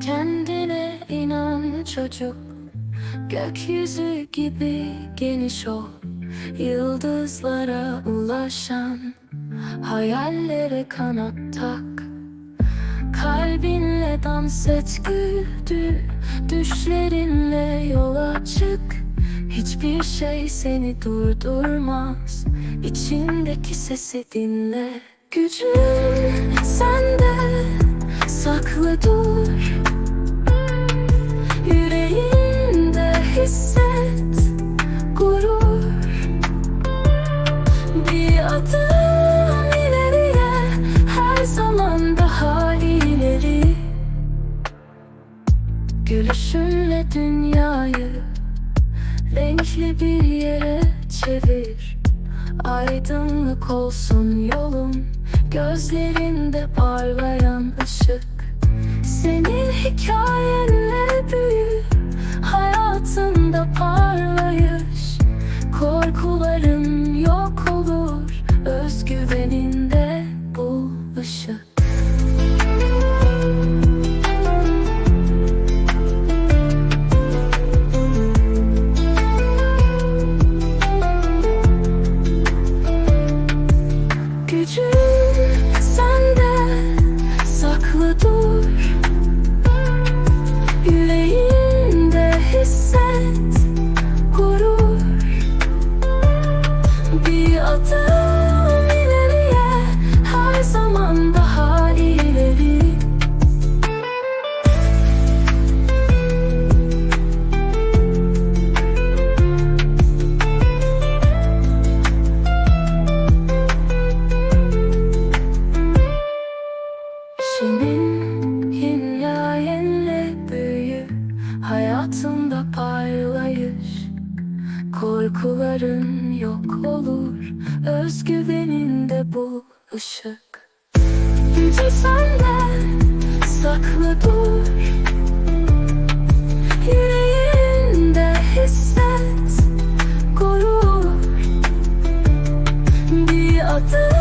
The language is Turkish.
Kendine inan çocuk Gökyüzü gibi geniş ol. Yıldızlara ulaşan Hayallere kanat tak. Kalbinle dans et güldür Düşlerinle yola çık. Hiçbir şey seni durdurmaz İçindeki sesi dinle. Gücün sende saklı dur Gülüşünle dünyayı renkli bir yere çevir. Aydınlık olsun yolun Gözlerinde parlayan ışık. Senin hikayenle büyü Hayatında parlayış saklı Korkuların yok olur Özgüveninde bu ışık. Gücü sende saklı dur. Yüreğinde hisset gurur Bir adım